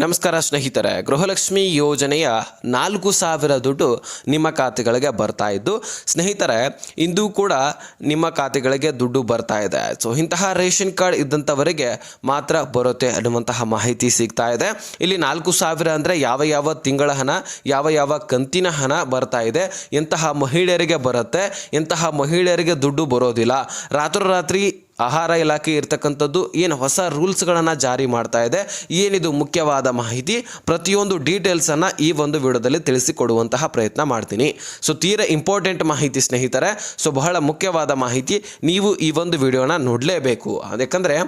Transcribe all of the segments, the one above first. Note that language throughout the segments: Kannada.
ನಮಸ್ಕಾರ ಸ್ನೇಹಿತರೆ, ಗೃಹಲಕ್ಷ್ಮಿ ಯೋಜನೆಯ ನಾಲ್ಕು ಸಾವಿರ ದುಡ್ಡು ನಿಮ್ಮ ಖಾತೆಗಳಿಗೆ ಬರ್ತಾ ಇದ್ದು, ಸ್ನೇಹಿತರೆ, ಇಂದು ಕೂಡ ನಿಮ್ಮ ಖಾತೆಗಳಿಗೆ ದುಡ್ಡು ಬರ್ತಾ ಇದೆ. ಸೊ ಇಂತಹ ರೇಷನ್ ಕಾರ್ಡ್ ಇದ್ದಂಥವರಿಗೆ ಮಾತ್ರ ಬರುತ್ತೆ ಅನ್ನುವಂತಹ ಮಾಹಿತಿ ಸಿಗ್ತಾ ಇದೆ. ಇಲ್ಲಿ ನಾಲ್ಕು ಸಾವಿರ ಅಂದರೆ ಯಾವ ಯಾವ ತಿಂಗಳ ಹಣ, ಯಾವ ಯಾವ ಕಂತಿನ ಹಣ ಬರ್ತಾ ಇದೆ, ಎಂತಹ ಮಹಿಳೆಯರಿಗೆ ಬರುತ್ತೆ, ಎಂತಹ ಮಹಿಳೆಯರಿಗೆ ದುಡ್ಡು ಬರೋದಿಲ್ಲ. ರಾತ್ರೋರಾತ್ರಿ ಆಹಾರ ಇಲಾಖೆ ಇರ್ತಕ್ಕಂಥದ್ದು ಏನು ಹೊಸ ರೂಲ್ಸ್ಗಳನ್ನು ಜಾರಿ ಮಾಡ್ತಾ ಇದೆ, ಏನಿದು ಮುಖ್ಯವಾದ ಮಾಹಿತಿ, ಪ್ರತಿಯೊಂದು ಡೀಟೇಲ್ಸನ್ನು ಈ ಒಂದು ವಿಡಿಯೋದಲ್ಲಿ ತಿಳಿಸಿಕೊಡುವಂತಹ ಪ್ರಯತ್ನ ಮಾಡ್ತೀನಿ. ಸೊ ತೀರ ಇಂಪಾರ್ಟೆಂಟ್ ಮಾಹಿತಿ ಸ್ನೇಹಿತರೆ ಸೊ ಬಹಳ ಮುಖ್ಯವಾದ ಮಾಹಿತಿ, ನೀವು ಈ ಒಂದು ವಿಡಿಯೋನ ನೋಡಲೇಬೇಕು. ಯಾಕಂದರೆ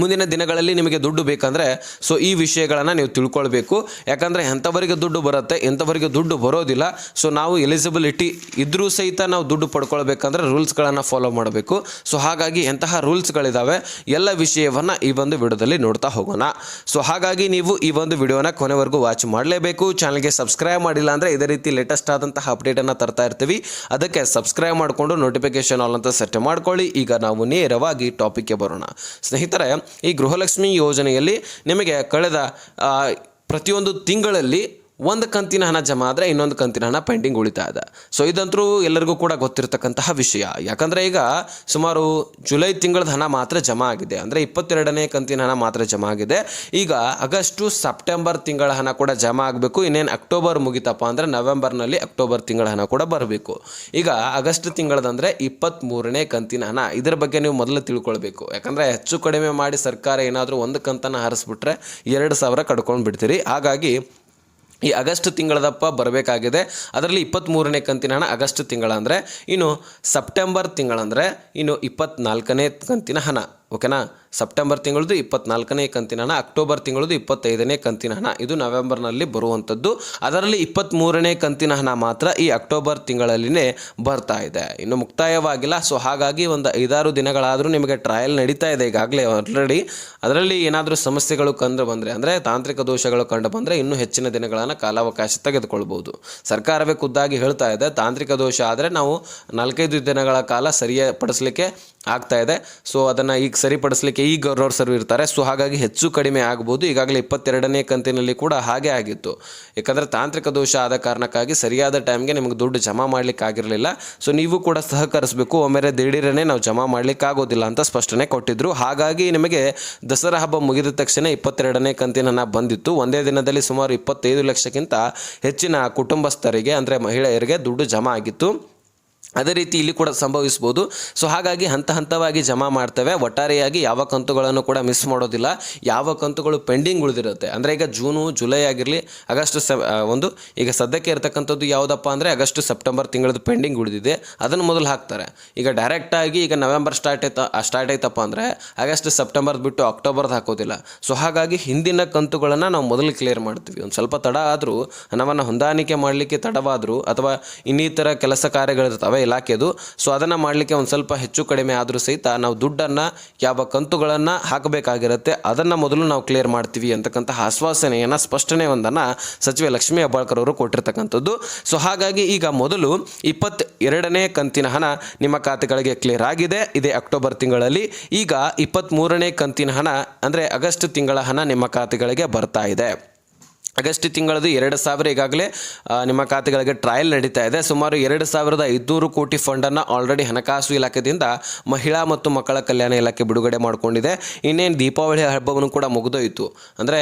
ಮುಂದಿನ ದಿನಗಳಲ್ಲಿ ನಿಮಗೆ ದುಡ್ಡು ಬೇಕಂದರೆ ಸೊ ಈ ವಿಷಯಗಳನ್ನು ನೀವು ತಿಳ್ಕೊಳ್ಬೇಕು. ಯಾಕಂದರೆ ಎಂಥವರಿಗೆ ದುಡ್ಡು ಬರುತ್ತೆ, ಎಂಥವರಿಗೆ ದುಡ್ಡು ಬರೋದಿಲ್ಲ. ಸೊ ನಾವು ಎಲಿಜಿಬಿಲಿಟಿ ಇದ್ದರೂ ಸಹಿತ ನಾವು ದುಡ್ಡು ಪಡ್ಕೊಳ್ಬೇಕಂದ್ರೆ ರೂಲ್ಸ್ಗಳನ್ನು ಫಾಲೋ ಮಾಡಬೇಕು. ಸೊ ಹಾಗಾಗಿ ಎಂತಹ ರೂಲ್ಸ್ಗಳಿದ್ದಾವೆ ಎಲ್ಲ ವಿಷಯವನ್ನು ಈ ಒಂದು ವಿಡಿಯೋದಲ್ಲಿ ನೋಡ್ತಾ ಹೋಗೋಣ. ಸೊ ಹಾಗಾಗಿ ನೀವು ಈ ಒಂದು ವಿಡಿಯೋನ ಕೊನೆವರೆಗೂ ವಾಚ್ ಮಾಡಲೇಬೇಕು. ಚಾನಲ್ಗೆ ಸಬ್ಸ್ಕ್ರೈಬ್ ಮಾಡಿಲ್ಲ ಅಂದರೆ ಇದೇ ರೀತಿ ಲೇಟೆಸ್ಟ್ ಆದಂತಹ ಅಪ್ಡೇಟನ್ನು ತರ್ತಾ ಇರ್ತೀವಿ. ಅದಕ್ಕೆ ಸಬ್ಸ್ಕ್ರೈಬ್ ಮಾಡಿಕೊಂಡು ನೋಟಿಫಿಕೇಶನ್ ಆಲ್ ಅಂತ ಸೆಟ್ ಮಾಡ್ಕೊಳ್ಳಿ. ಈಗ ನಾವು ನೇರವಾಗಿ ಟಾಪಿಕ್ಗೆ ಬರೋಣ. ಸ್ನೇಹಿತರೆ ಈ ಗೃಹಲಕ್ಷ್ಮಿ ಯೋಜನೆಯಲ್ಲಿ ನಿಮಗೆ ಕಳೆದ ಪ್ರತಿಯೊಂದು ತಿಂಗಳಲ್ಲಿ ಒಂದು ಕಂತಿನ ಹಣ ಜಮಾ ಆದರೆ ಇನ್ನೊಂದು ಕಂತಿನ ಹಣ ಪೆಂಡಿಂಗ್ ಉಳಿತಾ ಇದೆ. ಸೊ ಇದಂತರೂ ಎಲ್ಲರಿಗೂ ಕೂಡ ಗೊತ್ತಿರತಕ್ಕಂತಹ ವಿಷಯ. ಯಾಕಂದರೆ ಈಗ ಸುಮಾರು ಜುಲೈ ತಿಂಗಳದ ಹಣ ಮಾತ್ರ ಜಮಾ ಆಗಿದೆ. ಅಂದರೆ ಇಪ್ಪತ್ತೆರಡನೇ ಕಂತಿನ ಹಣ ಮಾತ್ರ ಜಮಾ ಆಗಿದೆ. ಈಗ ಆಗಸ್ಟು, ಸೆಪ್ಟೆಂಬರ್ ತಿಂಗಳ ಹಣ ಕೂಡ ಜಮಾ ಆಗಬೇಕು. ಇನ್ನೇನು ಅಕ್ಟೋಬರ್ ಮುಗಿತಪ್ಪ ಅಂದರೆ ನವೆಂಬರ್ನಲ್ಲಿ ಅಕ್ಟೋಬರ್ ತಿಂಗಳ ಹಣ ಕೂಡ ಬರಬೇಕು. ಈಗ ಆಗಸ್ಟ್ ತಿಂಗಳದಂದರೆ ಇಪ್ಪತ್ತ್ಮೂರನೇ ಕಂತಿನ ಹಣ. ಇದರ ಬಗ್ಗೆ ನೀವು ಮೊದಲು ತಿಳ್ಕೊಳ್ಬೇಕು. ಯಾಕಂದರೆ ಹೆಚ್ಚು ಕಡಿಮೆ ಮಾಡಿ ಸರ್ಕಾರ ಏನಾದರೂ ಒಂದು ಕಂತನ್ನು ಹರಿಸ್ಬಿಟ್ರೆ ಎರಡು ಸಾವಿರ ಕಡ್ಕೊಂಡು ಬಿಡ್ತೀರಿ ಹಾಗಾಗಿ ಈ ಆಗಸ್ಟ್ ತಿಂಗಳದಪ್ಪ ಬರಬೇಕಾಗಿದೆ. ಅದರಲ್ಲಿ ಇಪ್ಪತ್ತ್ಮೂರನೇ ಕಂತಿನ ಹಣ ಆಗಸ್ಟ್ ತಿಂಗಳ ಅಂದರೆ, ಇನ್ನು ಸೆಪ್ಟೆಂಬರ್ ತಿಂಗಳಂದರೆ, ಇನ್ನು ಇಪ್ಪತ್ನಾಲ್ಕನೇ ಕಂತಿನ ಹಣ. ಓಕೆನಾ? ಸೆಪ್ಟೆಂಬರ್ ತಿಂಗಳದು ಇಪ್ಪತ್ನಾಲ್ಕನೇ ಕಂತಿನ ಹಣ, ಅಕ್ಟೋಬರ್ ತಿಂಗಳದು ಇಪ್ಪತ್ತೈದನೇ ಕಂತಿನ ಹಣ. ಇದು ನವೆಂಬರ್ನಲ್ಲಿ ಬರುವಂಥದ್ದು. ಅದರಲ್ಲಿ ಇಪ್ಪತ್ತ್ಮೂರನೇ ಕಂತಿನ ಹಣ ಮಾತ್ರ ಈ ಅಕ್ಟೋಬರ್ ತಿಂಗಳಲ್ಲಿನೇ ಬರ್ತಾ ಇದೆ. ಇನ್ನು ಮುಕ್ತಾಯವಾಗಿಲ್ಲ. ಸೊ ಹಾಗಾಗಿ ಒಂದು ಐದಾರು ದಿನಗಳಾದರೂ ನಿಮಗೆ ಟ್ರಯಲ್ ನಡೀತಾ ಇದೆ ಈಗಾಗಲೇ ಆಲ್ರೆಡಿ ಅದರಲ್ಲಿ ಏನಾದರೂ ಸಮಸ್ಯೆಗಳು ಕಂಡು ಬಂದರೆ, ಅಂದರೆ ತಾಂತ್ರಿಕ ದೋಷಗಳು ಕಂಡು ಬಂದರೆ ಇನ್ನೂ ಹೆಚ್ಚಿನ ದಿನಗಳನ್ನು ಕಾಲಾವಕಾಶ ತೆಗೆದುಕೊಳ್ಬೋದು ಸರ್ಕಾರವೇ ಖುದ್ದಾಗಿ ಹೇಳ್ತಾ ಇದೆ, ತಾಂತ್ರಿಕ ದೋಷ ಆದರೆ ನಾವು ನಾಲ್ಕೈದು ದಿನಗಳ ಕಾಲ ಸರಿಪಡಿಸಲಿಕ್ಕೆ ಆಗ್ತಾ ಇದೆ. ಸೊ ಅದನ್ನು ಈಗ ಸರಿಪಡಿಸಲಿಕ್ಕೆ ಈಗ ಗೌರವ್ರು ಸರ್ ಇರ್ತಾರೆ. ಸೊ ಹಾಗಾಗಿ ಹೆಚ್ಚು ಕಡಿಮೆ ಆಗ್ಬೋದು. ಈಗಾಗಲೇ ಇಪ್ಪತ್ತೆರಡನೇ ಕಂತಿನಲ್ಲಿ ಕೂಡ ಹಾಗೆ ಆಗಿತ್ತು. ಯಾಕಂದರೆ ತಾಂತ್ರಿಕ ದೋಷ ಆದ ಕಾರಣಕ್ಕಾಗಿ ಸರಿಯಾದ ಟೈಮ್ಗೆ ನಿಮಗೆ ದುಡ್ಡು ಜಮಾ ಮಾಡಲಿಕ್ಕೆ ಆಗಿರಲಿಲ್ಲ. ಸೊ ನೀವು ಕೂಡ ಸಹಕರಿಸಬೇಕು. ಒಮ್ಮೆರೆ ದಿಢೀರನೇ ನಾವು ಜಮಾ ಮಾಡಲಿಕ್ಕೆ ಆಗೋದಿಲ್ಲ ಅಂತ ಸ್ಪಷ್ಟನೆ ಕೊಟ್ಟಿದ್ರು. ಹಾಗಾಗಿ ನಿಮಗೆ ದಸರಾ ಹಬ್ಬ ಮುಗಿದ ತಕ್ಷಣ ಇಪ್ಪತ್ತೆರಡನೇ ಕಂತಿನ ಬಂದಿತ್ತು. ಒಂದೇ ದಿನದಲ್ಲಿ ಸುಮಾರು ಇಪ್ಪತ್ತೈದು ಲಕ್ಷಕ್ಕಿಂತ ಹೆಚ್ಚಿನ ಕುಟುಂಬಸ್ಥರಿಗೆ, ಅಂದರೆ ಮಹಿಳೆಯರಿಗೆ ದುಡ್ಡು ಜಮಾ ಆಗಿತ್ತು. ಅದೇ ರೀತಿ ಇಲ್ಲಿ ಕೂಡ ಸಂಭವಿಸ್ಬೋದು. ಸೊ ಹಾಗಾಗಿ ಹಂತ ಹಂತವಾಗಿ ಜಮಾ ಮಾಡ್ತೇವೆ. ಒಟ್ಟಾರೆಯಾಗಿ ಯಾವ ಕಂತುಗಳನ್ನು ಕೂಡ ಮಿಸ್ ಮಾಡೋದಿಲ್ಲ. ಯಾವ ಕಂತುಗಳು ಪೆಂಡಿಂಗ್ ಉಳಿದಿರುತ್ತೆ. ಅಂದರೆ ಈಗ ಜೂನು ಜುಲೈ ಆಗಿರಲಿ ಆಗಸ್ಟ್ ಒಂದು. ಈಗ ಸದ್ಯಕ್ಕೆ ಇರತಕ್ಕಂಥದ್ದು ಯಾವುದಪ್ಪ ಅಂದರೆ ಆಗಸ್ಟ್ ಸೆಪ್ಟೆಂಬರ್ ತಿಂಗಳದ್ದು ಪೆಂಡಿಂಗ್ ಉಳಿದಿದೆ. ಅದನ್ನು ಮೊದಲು ಹಾಕ್ತಾರೆ. ಈಗ ಡೈರೆಕ್ಟಾಗಿ ಈಗ ನವೆಂಬರ್ ಸ್ಟಾರ್ಟ್ ಆಯ್ತಾ ಸ್ಟಾರ್ಟ್ ಆಯ್ತಪ್ಪ ಅಂದರೆ ಆಗಸ್ಟ್ ಸೆಪ್ಟೆಂಬರ್ ಬಿಟ್ಟು ಅಕ್ಟೋಬರ್ದು ಹಾಕೋದಿಲ್ಲ. ಸೊ ಹಾಗಾಗಿ ಹಿಂದಿನ ಕಂತುಗಳನ್ನು ನಾವು ಮೊದಲು ಕ್ಲಿಯರ್ ಮಾಡ್ತೀವಿ. ಒಂದು ಸ್ವಲ್ಪ ತಡ ಆದರೂ ಹಣವನ್ನು ಹೊಂದಾಣಿಕೆ ಮಾಡಲಿಕ್ಕೆ ತಡವಾದರೂ, ಅಥವಾ ಇನ್ನಿತರ ಕೆಲಸ ಕಾರ್ಯಗಳಿರ್ತಾವೆ ಇಲಾಖೆದು ಸೊ ಅದನ್ನು ಮಾಡಲಿಕ್ಕೆ ಒಂದು ಸ್ವಲ್ಪ ಹೆಚ್ಚು ಕಡಿಮೆ ಆದರೂ ಸಹಿತ ನಾವು ದುಡ್ಡನ್ನು ಯಾವ ಕಂತುಗಳನ್ನು ಹಾಕಬೇಕಾಗಿರುತ್ತೆ, ಅದನ್ನು ಮೊದಲು ನಾವು ಕ್ಲಿಯರ್ ಮಾಡ್ತೀವಿ ಅಂತಕ್ಕಂತಹ ಆಶ್ವಾಸನೆಯನ್ನು, ಸ್ಪಷ್ಟನೆ ಒಂದನ್ನು ಸಚಿವೆ ಲಕ್ಷ್ಮೀ ಅಬ್ಬಾಳ್ಕರ್ ಅವರು ಕೊಟ್ಟಿರ್ತಕ್ಕಂಥದ್ದು. ಸೊ ಹಾಗಾಗಿ ಈಗ ಮೊದಲು ಇಪ್ಪತ್ತ ಎರಡನೇ ಕಂತಿನ ಹಣ ನಿಮ್ಮ ಖಾತೆಗಳಿಗೆ ಕ್ಲಿಯರ್ ಆಗಿದೆ. ಇದೇ ಅಕ್ಟೋಬರ್ ತಿಂಗಳಲ್ಲಿ. ಈಗ ಇಪ್ಪತ್ತ್ಮೂರನೇ ಕಂತಿನ ಹಣ, ಅಂದರೆ ಆಗಸ್ಟ್ ತಿಂಗಳ ಹಣ ನಿಮ್ಮ ಖಾತೆಗಳಿಗೆ ಬರ್ತಾ ಇದೆ. ಆಗಸ್ಟ್ ತಿಂಗಳದು ಎರಡು ಸಾವಿರ ಈಗಾಗಲೇ ನಿಮ್ಮ ಖಾತೆಗಳಿಗೆ ಟ್ರಯಲ್ ನಡೀತಾ ಇದೆ. ಸುಮಾರು ಎರಡು ಸಾವಿರದ ಐದುನೂರು ಕೋಟಿ ಫಂಡನ್ನು ಆಲ್ರೆಡಿ ಹಣಕಾಸು ಇಲಾಖೆಯಿಂದ ಮಹಿಳಾ ಮತ್ತು ಮಕ್ಕಳ ಕಲ್ಯಾಣ ಇಲಾಖೆ ಬಿಡುಗಡೆ ಮಾಡಿಕೊಂಡಿದೆ. ಇನ್ನೇನು ದೀಪಾವಳಿ ಹಬ್ಬವನ್ನು ಕೂಡ ಮುಗಿದೋಯಿತು. ಅಂದರೆ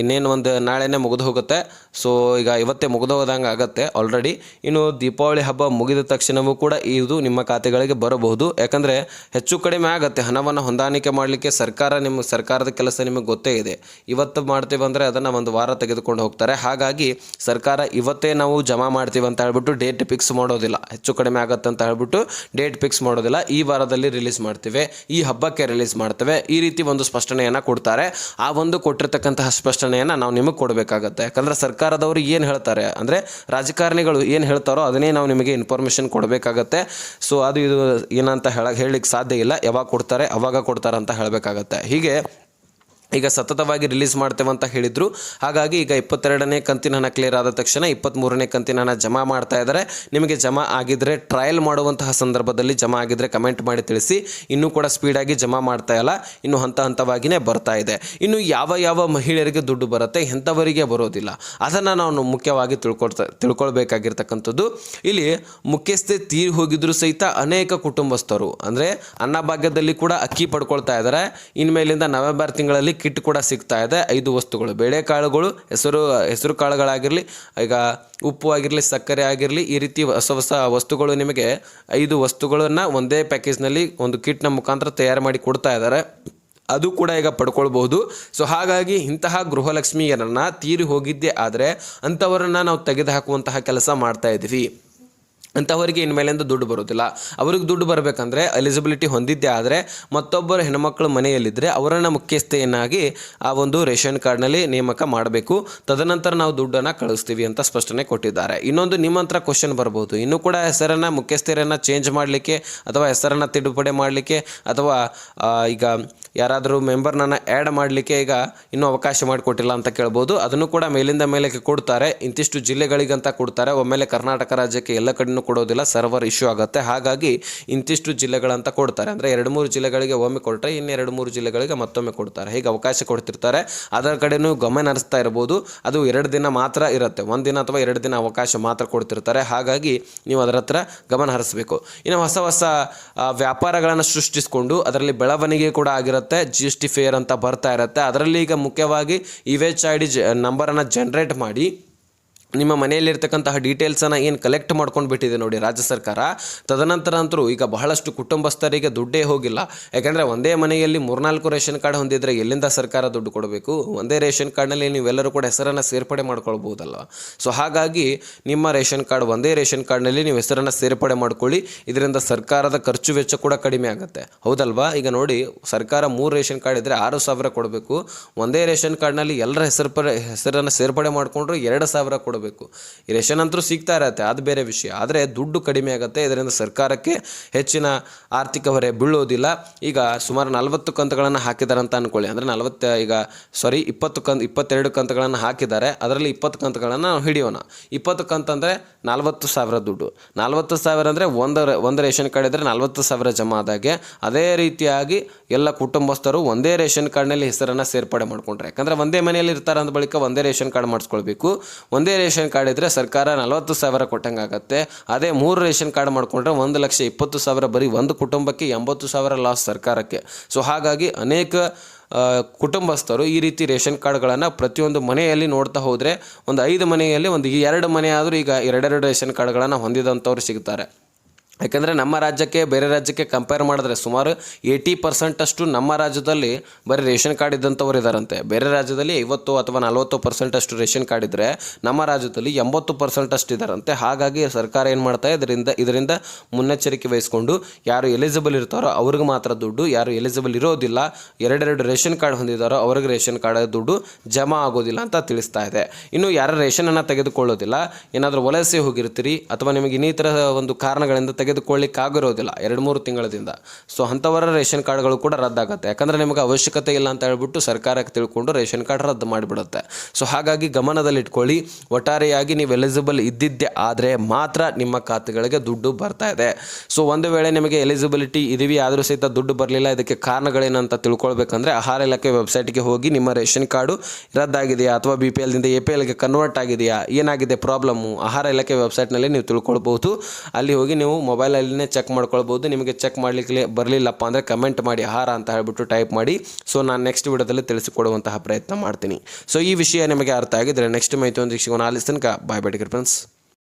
ಇನ್ನೇನು ಒಂದು ನಾಳೆನೇ ಮುಗಿದು ಹೋಗುತ್ತೆ. ಸೊ ಈಗ ಇವತ್ತೇ ಮುಗಿದು ಹೋದಂಗೆ ಆಗುತ್ತೆ ಆಲ್ರೆಡಿ ಇನ್ನು ದೀಪಾವಳಿ ಹಬ್ಬ ಮುಗಿದ ತಕ್ಷಣವೂ ಕೂಡ ಇದು ನಿಮ್ಮ ಖಾತೆಗಳಿಗೆ ಬರಬಹುದು. ಯಾಕಂದರೆ ಹೆಚ್ಚು ಕಡಿಮೆ ಆಗುತ್ತೆ. ಹಣವನ್ನು ಹೊಂದಾಣಿಕೆ ಮಾಡಲಿಕ್ಕೆ ಸರ್ಕಾರ ನಿಮ್ಮ ಸರ್ಕಾರದ ಕೆಲಸ ನಿಮಗೆ ಗೊತ್ತೇ ಇದೆ. ಇವತ್ತು ಮಾಡ್ತೀವಿ ಅಂದರೆ ಅದನ್ನು ಒಂದು ವಾರ ತೆಗೆದುಕೊಂಡು ಹೋಗ್ತಾರೆ. ಹಾಗಾಗಿ ಸರ್ಕಾರ ಇವತ್ತೇ ನಾವು ಜಮಾ ಮಾಡ್ತೀವಿ ಅಂತ ಹೇಳ್ಬಿಟ್ಟು ಡೇಟ್ ಫಿಕ್ಸ್ ಮಾಡೋದಿಲ್ಲ. ಹೆಚ್ಚು ಕಡಿಮೆ ಆಗುತ್ತೆ ಅಂತ ಹೇಳ್ಬಿಟ್ಟು ಡೇಟ್ ಫಿಕ್ಸ್ ಮಾಡೋದಿಲ್ಲ. ಈ ವಾರದಲ್ಲಿ ರಿಲೀಸ್ ಮಾಡ್ತೀವಿ. ಈ ಹಬ್ಬಕ್ಕೆ ರಿಲೀಸ್ ಮಾಡ್ತೇವೆ. ಈ ರೀತಿ ಒಂದು ಸ್ಪಷ್ಟನೆಯನ್ನು ಕೊಡ್ತಾರೆ. ಆ ಒಂದು ಕೊಟ್ಟಿರ್ತಕ್ಕಂತಹ ಸ್ಪಷ್ಟನೆಯನ್ನು ನಾವು ನಿಮಗೆ ಕೊಡಬೇಕಾಗತ್ತೆ. ಯಾಕಂದರೆ ಸರ್ಕಾರದವರು ಏನು ಹೇಳ್ತಾರೆ ಅಂದರೆ ರಾಜಕಾರಣಿಗಳು ಏನು ಹೇಳ್ತಾರೋ ಅದನ್ನೇ ನಾವು ನಿಮಗೆ ಇನ್ಫಾರ್ಮೇಷನ್ ಕೊಡಬೇಕಾಗತ್ತೆ. ಸೊ ಅದು ಇದು ಏನಂತ ಹೇಳ, ಹೇಳಲಿಕ್ಕೆ ಸಾಧ್ಯ ಇಲ್ಲ. ಯಾವಾಗ ಕೊಡ್ತಾರೆ, ಅವಾಗ ಕೊಡ್ತಾರೆ ಅಂತ ಹೇಳಬೇಕಾಗತ್ತೆ. ಹೀಗೆ ಈಗ ಸತತವಾಗಿ ರಿಲೀಸ್ ಮಾಡ್ತೇವೆ ಅಂತ ಹೇಳಿದರು. ಹಾಗಾಗಿ ಈಗ ಇಪ್ಪತ್ತೆರಡನೇ ಕಂತಿನ ಹಣ ಕ್ಲಿಯರ್ ಆದ ತಕ್ಷಣ ಇಪ್ಪತ್ತ್ಮೂರನೇ ಕಂತಿನ ಹಣ ಜಮಾ ಮಾಡ್ತಾ ಇದ್ದಾರೆ. ನಿಮಗೆ ಜಮಾ ಆಗಿದ್ದರೆ ಟ್ರಯಲ್ ಮಾಡುವಂತಹ ಸಂದರ್ಭದಲ್ಲಿ ಜಮಾ ಆಗಿದ್ದರೆ ಕಮೆಂಟ್ ಮಾಡಿ ತಿಳಿಸಿ. ಇನ್ನೂ ಕೂಡ ಸ್ಪೀಡಾಗಿ ಜಮಾ ಮಾಡ್ತಾ ಇಲ್ಲ. ಇನ್ನು ಹಂತ ಹಂತವಾಗಿಯೇ ಬರ್ತಾ ಇದೆ. ಇನ್ನು ಯಾವ ಯಾವ ಮಹಿಳೆಯರಿಗೆ ದುಡ್ಡು ಬರುತ್ತೆ, ಎಂಥವರಿಗೆ ಬರೋದಿಲ್ಲ. ಅದನ್ನು ನಾವು ಮುಖ್ಯವಾಗಿ ತಿಳ್ಕೊಳ್ತಾ, ತಿಳ್ಕೊಳ್ಬೇಕಾಗಿರ್ತಕ್ಕಂಥದ್ದು. ಇಲ್ಲಿ ಮುಖ್ಯಸ್ಥೆ ತೀರಿ ಹೋಗಿದ್ರು ಸಹಿತ ಅನೇಕ ಕುಟುಂಬಸ್ಥರು, ಅಂದರೆ ಅನ್ನಭಾಗ್ಯದಲ್ಲಿ ಕೂಡ ಅಕ್ಕಿ ಪಡ್ಕೊಳ್ತಾ ಇದ್ದಾರೆ. ಇನ್ಮೇಲಿಂದ ನವೆಂಬರ್ ತಿಂಗಳಲ್ಲಿ ಕಿಟ್ ಕೂಡ ಸಿಗ್ತಾ ಇದೆ. ಐದು ವಸ್ತುಗಳು, ಬೇಳೆಕಾಳುಗಳು, ಹೆಸರು ಹೆಸರು ಕಾಳುಗಳಾಗಿರಲಿ, ಈಗ ಉಪ್ಪು ಆಗಿರಲಿ, ಸಕ್ಕರೆ ಆಗಿರಲಿ, ಈ ರೀತಿ ಹೊಸ ಹೊಸ ವಸ್ತುಗಳು ನಿಮಗೆ ಐದು ವಸ್ತುಗಳನ್ನು ಒಂದೇ ಪ್ಯಾಕೇಜ್ನಲ್ಲಿ ಒಂದು ಕಿಟ್ನ ಮುಖಾಂತರ ತಯಾರು ಮಾಡಿ ಕೊಡ್ತಾ ಇದ್ದಾರೆ. ಅದು ಕೂಡ ಈಗ ಪಡ್ಕೊಳ್ಬಹುದು. ಸೊ, ಹಾಗಾಗಿ ಇಂತಹ ಗೃಹಲಕ್ಷ್ಮಿಯರನ್ನು ತೀರಿ ಹೋಗಿದ್ದೇ ಆದರೆ ಅಂಥವರನ್ನು ನಾವು ತೆಗೆದುಹಾಕುವಂತಹ ಕೆಲಸ ಮಾಡ್ತಾ ಇದ್ದೀವಿ ಅಂಥವರಿಗೆ ಇನ್ಮೇಲಿಂದ ದುಡ್ಡು ಬರೋದಿಲ್ಲ ಅವ್ರಿಗೆ ದುಡ್ಡು ಬರಬೇಕಂದ್ರೆ ಎಲಿಜಿಬಿಲಿಟಿ ಹೊಂದಿದ್ದೇ ಆದರೆ ಮತ್ತೊಬ್ಬರು ಹೆಣ್ಮಕ್ಳು ಮನೆಯಲ್ಲಿದ್ದರೆ ಅವರನ್ನು ಮುಖ್ಯಸ್ಥೆಯನ್ನಾಗಿ ಆ ಒಂದು ರೇಷನ್ ಕಾರ್ಡ್ನಲ್ಲಿ ನೇಮಕ ಮಾಡಬೇಕು. ತದನಂತರ ನಾವು ದುಡ್ಡನ್ನು ಕಳಿಸ್ತೀವಿ ಅಂತ ಸ್ಪಷ್ಟನೆ ಕೊಟ್ಟಿದ್ದಾರೆ. ಇನ್ನೊಂದು ನಿಮ್ಮ ಹತ್ರ ಕ್ವಶನ್ ಬರ್ಬೋದು. ಇನ್ನೂ ಕೂಡ ಹೆಸರನ್ನು ಮುಖ್ಯಸ್ಥರನ್ನು ಚೇಂಜ್ ಮಾಡಲಿಕ್ಕೆ ಅಥವಾ ಹೆಸರನ್ನು ತಿದ್ದುಪಡಿ ಮಾಡಲಿಕ್ಕೆ ಅಥವಾ ಈಗ ಯಾರಾದರೂ ಮೆಂಬರ್ನನ್ನು ಆ್ಯಡ್ ಮಾಡಲಿಕ್ಕೆ ಈಗ ಇನ್ನೂ ಅವಕಾಶ ಮಾಡಿಕೊಟ್ಟಿಲ್ಲ ಅಂತ ಕೇಳ್ಬೋದು. ಅದನ್ನು ಕೂಡ ಮೇಲಿಂದ ಮೇಲಕ್ಕೆ ಕೊಡ್ತಾರೆ. ಇಂತಿಷ್ಟು ಜಿಲ್ಲೆಗಳಿಗಂತ ಕೊಡ್ತಾರೆ. ಒಮ್ಮೆಲೆ ಕರ್ನಾಟಕ ರಾಜ್ಯಕ್ಕೆ ಎಲ್ಲ ಕಡೆನೂ ಕೊಡೋದಿಲ್ಲ ಸರ್ವರ್ ಇಶ್ಯೂ ಆಗುತ್ತೆ. ಹಾಗಾಗಿ ಇಂತಿಷ್ಟು ಜಿಲ್ಲೆಗಳಂತ ಕೊಡ್ತಾರೆ. ಅಂದರೆ ಎರಡು ಮೂರು ಜಿಲ್ಲೆಗಳಿಗೆ ಒಮ್ಮೆ ಕೊಟ್ಟರೆ ಇನ್ನು ಎರಡು ಮೂರು ಜಿಲ್ಲೆಗಳಿಗೆ ಮತ್ತೊಮ್ಮೆ ಕೊಡ್ತಾರೆ. ಹೀಗೆ ಅವಕಾಶ ಕೊಡ್ತಿರ್ತಾರೆ. ಅದರ ಕಡೆಯೂ ಗಮನ ಹರಿಸ್ತಾ ಇರ್ಬೋದು ಅದು ಎರಡು ದಿನ ಮಾತ್ರ ಇರುತ್ತೆ. ಒಂದು ದಿನ ಅಥವಾ ಎರಡು ದಿನ ಅವಕಾಶ ಮಾತ್ರ ಕೊಡ್ತಿರ್ತಾರೆ. ಹಾಗಾಗಿ ನೀವು ಅದರ ಹತ್ರ ಗಮನ ಹರಿಸಬೇಕು. ಇನ್ನು ಹೊಸ ಹೊಸ ವ್ಯಾಪಾರಗಳನ್ನು ಸೃಷ್ಟಿಸಿಕೊಂಡು ಅದರಲ್ಲಿ ಬೆಳವಣಿಗೆ ಕೂಡ ಆಗಿರುತ್ತೆ. ಜಿ ಎಸ್ ಟಿ ಫೇರ್ ಅಂತ ಬರ್ತಾ ಇರುತ್ತೆ. ಅದರಲ್ಲಿ ಈಗ ಮುಖ್ಯವಾಗಿ ಇ ವೆಚ್ ಐ ಡಿ ಜ ನಂಬರನ್ನು ಜನ್ರೇಟ್ ಮಾಡಿ ನಿಮ್ಮ ಮನೆಯಲ್ಲಿರ್ತಕ್ಕಂತಹ ಡೀಟೇಲ್ಸನ್ನು ಏನು ಕಲೆಕ್ಟ್ ಮಾಡ್ಕೊಂಡು ಬಿಟ್ಟಿದೆ ನೋಡಿ ರಾಜ್ಯ ಸರ್ಕಾರ. ತದನಂತರ ಅಂತರೂ ಈಗ ಬಹಳಷ್ಟು ಕುಟುಂಬಸ್ಥರಿಗೆ ದುಡ್ಡೇ ಹೋಗಿಲ್ಲ. ಯಾಕೆಂದರೆ ಒಂದೇ ಮನೆಯಲ್ಲಿ ಮೂರ್ನಾಲ್ಕು ರೇಷನ್ ಕಾರ್ಡ್ ಹೊಂದಿದರೆ ಎಲ್ಲಿಂದ ಸರ್ಕಾರ ದುಡ್ಡು ಕೊಡಬೇಕು? ಒಂದೇ ರೇಷನ್ ಕಾರ್ಡ್ನಲ್ಲಿ ನೀವೆಲ್ಲರೂ ಕೂಡ ಹೆಸರನ್ನು ಸೇರ್ಪಡೆ ಮಾಡ್ಕೊಳ್ಬೋದಲ್ವ ಸೊ ಹಾಗಾಗಿ ನಿಮ್ಮ ರೇಷನ್ ಕಾರ್ಡ್ ಒಂದೇ ರೇಷನ್ ಕಾರ್ಡ್ನಲ್ಲಿ ನೀವು ಹೆಸರನ್ನು ಸೇರ್ಪಡೆ ಮಾಡ್ಕೊಳ್ಳಿ. ಇದರಿಂದ ಸರ್ಕಾರದ ಖರ್ಚು ವೆಚ್ಚ ಕೂಡ ಕಡಿಮೆ ಆಗುತ್ತೆ. ಹೌದಲ್ವಾ? ಈಗ ನೋಡಿ, ಸರ್ಕಾರ ಮೂರು ರೇಷನ್ ಕಾರ್ಡ್ ಇದ್ದರೆ ಆರು ಸಾವಿರ ಕೊಡಬೇಕು. ಒಂದೇ ರೇಷನ್ ಕಾರ್ಡ್ನಲ್ಲಿ ಎಲ್ಲರ ಹೆಸರು ಹೆಸರನ್ನು ಸೇರ್ಪಡೆ ಮಾಡಿಕೊಂಡ್ರೆ ಎರಡು ಸಾವಿರ ಕೊಡಬೇಕು. ಈ ರೇಷನ್ ಅಂತೂ ಸಿಗ್ತಾ ಇರತ್ತೆ, ಅದು ಬೇರೆ ವಿಷಯ. ಆದರೆ ದುಡ್ಡು ಕಡಿಮೆ ಆಗುತ್ತೆ, ಇದರಿಂದ ಸರ್ಕಾರಕ್ಕೆ ಹೆಚ್ಚಿನ ಆರ್ಥಿಕ ಹೊರೆ ಬೀಳೋದಿಲ್ಲ. ಈಗ ಸುಮಾರು ನಲವತ್ತು ಕಂತುಗಳನ್ನು ಹಾಕಿದ್ದಾರೆ ಅಂತ ಅಂದ್ಕೊಳ್ಳಿ ಅಂದರೆ ನಲವತ್ತ, ಈಗ ಸಾರಿ ಇಪ್ಪತ್ತು ಕಂತ್, ಇಪ್ಪತ್ತೆರಡು ಕಂತುಗಳನ್ನು ಹಾಕಿದ್ದಾರೆ. ಅದರಲ್ಲಿ ಇಪ್ಪತ್ತು ಕಂತುಗಳನ್ನು ನಾವು ಹಿಡಿಯೋಣ. ಇಪ್ಪತ್ತು ಕಂತಂದರೆ ನಲ್ವತ್ತು ಸಾವಿರ ದುಡ್ಡು. ನಲ್ವತ್ತು ಸಾವಿರ ಅಂದರೆ ಒಂದು ಒಂದು ರೇಷನ್ ಕಾರ್ಡ್ ಇದ್ದರೆ ನಲವತ್ತು ಸಾವಿರ ಜಮಾ ಆದಾಗೆ. ಅದೇ ರೀತಿಯಾಗಿ ಎಲ್ಲ ಕುಟುಂಬಸ್ಥರು ಒಂದೇ ರೇಷನ್ ಕಾರ್ಡ್ನಲ್ಲಿ ಹೆಸರನ್ನು ಸೇರ್ಪಡೆ ಮಾಡ್ಕೊಂಡ್ರೆ. ಯಾಕಂದರೆ ಒಂದೇ ಮನೆಯಲ್ಲಿ ಇರ್ತಾರೆ ಅಂದ ಬಳಿಕ ಒಂದೇ ರೇಷನ್ ಕಾರ್ಡ್ ಮಾಡಿಸ್ಕೊಳ್ಬೇಕು. ಒಂದೇ ರೇಷನ್ ಕಾರ್ಡ್ ಇದ್ದರೆ ಸರ್ಕಾರ ನಲವತ್ತು ಸಾವಿರ ಕೊಟ್ಟಂಗೆ ಆಗುತ್ತೆ ಅದೇ ಮೂರು ರೇಷನ್ ಕಾರ್ಡ್ ಮಾಡಿಕೊಂಡ್ರೆ ಒಂದು ಲಕ್ಷ ಇಪ್ಪತ್ತು ಸಾವಿರ ಬರೀ ಒಂದು ಕುಟುಂಬಕ್ಕೆ ಎಂಬತ್ತು ಸಾವಿರ ಲಾಸ್ ಸರ್ಕಾರಕ್ಕೆ. ಸೊ ಹಾಗಾಗಿ ಅನೇಕ ಕುಟುಂಬಸ್ಥರು ಈ ರೀತಿ ರೇಷನ್ ಕಾರ್ಡ್ಗಳನ್ನು ಪ್ರತಿಯೊಂದು ಮನೆಯಲ್ಲಿ ನೋಡ್ತಾ ಹೋದರೆ, ಒಂದು ಐದು ಮನೆಯಲ್ಲಿ ಒಂದು ಎರಡು ಮನೆ ಆದರೂ ಈಗ ಎರಡೆರಡು ರೇಷನ್ ಕಾರ್ಡ್ಗಳನ್ನು ಹೊಂದಿದಂಥವ್ರು ಸಿಗ್ತಾರೆ. ಯಾಕಂದರೆ ನಮ್ಮ ರಾಜ್ಯಕ್ಕೆ, ಬೇರೆ ರಾಜ್ಯಕ್ಕೆ ಕಂಪೇರ್ ಮಾಡಿದ್ರೆ ಸುಮಾರು ಏಯ್ಟಿ ಪರ್ಸೆಂಟಷ್ಟು ನಮ್ಮ ರಾಜ್ಯದಲ್ಲಿ ಬರೀ ರೇಷನ್ ಕಾರ್ಡ್ ಇದ್ದಂಥವ್ರು ಇದ್ದಾರಂತೆ ಬೇರೆ ರಾಜ್ಯದಲ್ಲಿ ಐವತ್ತು ಅಥವಾ ನಲವತ್ತು ಪರ್ಸೆಂಟಷ್ಟು ರೇಷನ್ ಕಾರ್ಡ್ ಇದ್ದರೆ ನಮ್ಮ ರಾಜ್ಯದಲ್ಲಿ ಎಂಬತ್ತು ಪರ್ಸೆಂಟಷ್ಟು ಇದ್ದಾರಂತೆ ಹಾಗಾಗಿ ಸರ್ಕಾರ ಏನು ಮಾಡ್ತಾ ಇದರಿಂದ ಇದರಿಂದ ಮುನ್ನೆಚ್ಚರಿಕೆ ವಹಿಸ್ಕೊಂಡು ಯಾರು ಎಲಿಜಿಬಲ್ ಇರ್ತಾರೋ ಅವ್ರಿಗೆ ಮಾತ್ರ ದುಡ್ಡು, ಯಾರು ಎಲಿಜಿಬಲ್ ಇರೋದಿಲ್ಲ, ಎರಡೆರಡು ರೇಷನ್ ಕಾರ್ಡ್ ಹೊಂದಿದ್ದಾರೋ ಅವ್ರಿಗೆ ರೇಷನ್ ಕಾರ್ಡ್ ದುಡ್ಡು ಜಮಾ ಆಗೋದಿಲ್ಲ ಅಂತ ತಿಳಿಸ್ತಾ ಇದೆ. ಇನ್ನು ಯಾರು ರೇಷನನ್ನು ತೆಗೆದುಕೊಳ್ಳೋದಿಲ್ಲ, ಏನಾದರೂ ವಲಸೆ ಹೋಗಿರ್ತೀರಿ ಅಥವಾ ನಿಮಗೆ ಇನ್ನಿತರ ಒಂದು ಕಾರಣಗಳಿಂದ ತೆಗೆದುಕೊಳ್ಳಿಕ್ಕೆ ಆಗಿರೋದಿಲ್ಲ ಎರಡು ಮೂರು ತಿಂಗಳದಿಂದ ಸೊ ಅಂಥವರ ರೇಷನ್ ಕಾರ್ಡ್ಗಳು ಕೂಡ ರದ್ದಾಗುತ್ತೆ. ಯಾಕಂದರೆ ನಿಮಗೆ ಅವಶ್ಯಕತೆ ಇಲ್ಲ ಅಂತ ಹೇಳ್ಬಿಟ್ಟು ಸರ್ಕಾರಕ್ಕೆ ತಿಳ್ಕೊಂಡು ರೇಷನ್ ಕಾರ್ಡ್ ರದ್ದು ಮಾಡಿಬಿಡುತ್ತೆ. ಸೊ ಹಾಗಾಗಿ ಗಮನದಲ್ಲಿಟ್ಕೊಳ್ಳಿ. ಒಟ್ಟಾರೆಯಾಗಿ ನೀವು ಎಲಿಜಿಬಲ್ ಇದ್ದಿದ್ದೆ ಆದರೆ ಮಾತ್ರ ನಿಮ್ಮ ಖಾತೆಗಳಿಗೆ ದುಡ್ಡು ಬರ್ತಾ ಇದೆ. ಸೊ ಒಂದು ವೇಳೆ ನಿಮಗೆ ಎಲಿಜಿಬಿಲಿಟಿ ಇದೀವಿ ಆದರೂ ಸಹಿತ ದುಡ್ಡು ಬರಲಿಲ್ಲ, ಇದಕ್ಕೆ ಕಾರಣಗಳೇನಂತ ತಿಳ್ಕೊಳ್ಬೇಕಂದ್ರೆ ಆಹಾರ ಇಲಾಖೆ ವೆಬ್ಸೈಟ್ಗೆ ಹೋಗಿ ನಿಮ್ಮ ರೇಷನ್ ಕಾರ್ಡು ರದ್ದಾಗಿದೆಯಾ? ಅಥವಾ ಬಿ ಪಿ ಎಲ್ದಿಂದ ಎ ಪಿ ಎಲ್ಗೆ ಕನ್ವರ್ಟ್ ಆಗಿದೆಯಾ? ಏನಾಗಿದೆ ಪ್ರಾಬ್ಲಮ್ಮು ಆಹಾರ ಇಲಾಖೆ ವೆಬ್ಸೈಟ್ನಲ್ಲಿ ನೀವು ತಿಳ್ಕೊಳ್ಬಹುದು. ಅಲ್ಲಿ ಹೋಗಿ ನೀವು ಮೊಬೈಲಲ್ಲಿನೇ ಚೆಕ್ ಮಾಡ್ಕೊಳ್ಬೋದು. ನಿಮಗೆ ಚೆಕ್ ಮಾಡಲಿಕ್ಕೆ ಬರಲಿಲ್ಲಪ್ಪ ಅಂದರೆ ಕಮೆಂಟ್ ಮಾಡಿ ಹಾರ ಅಂತ ಹೇಳ್ಬಿಟ್ಟು ಟೈಪ್ ಮಾಡಿ. ಸೊ ನಾನು ನೆಕ್ಸ್ಟ್ ವಿಡಿಯೋದಲ್ಲಿ ತಿಳಿಸಿಕೊಡುವಂತಹ ಪ್ರಯತ್ನ ಮಾಡ್ತೀನಿ. ಸೊ ಈ ವಿಷಯ ನಿಮಗೆ ಅರ್ಥ ಆಗಿದ್ದರೆ ನೆಕ್ಸ್ಟ್ ಒಂದು ಸಿಗೋಣ ಅಲ್ಲಿ ತನಕ ಬಾಯ್ ಬೇಡಿಕೆ ಫ್ರೆಂಡ್ಸ್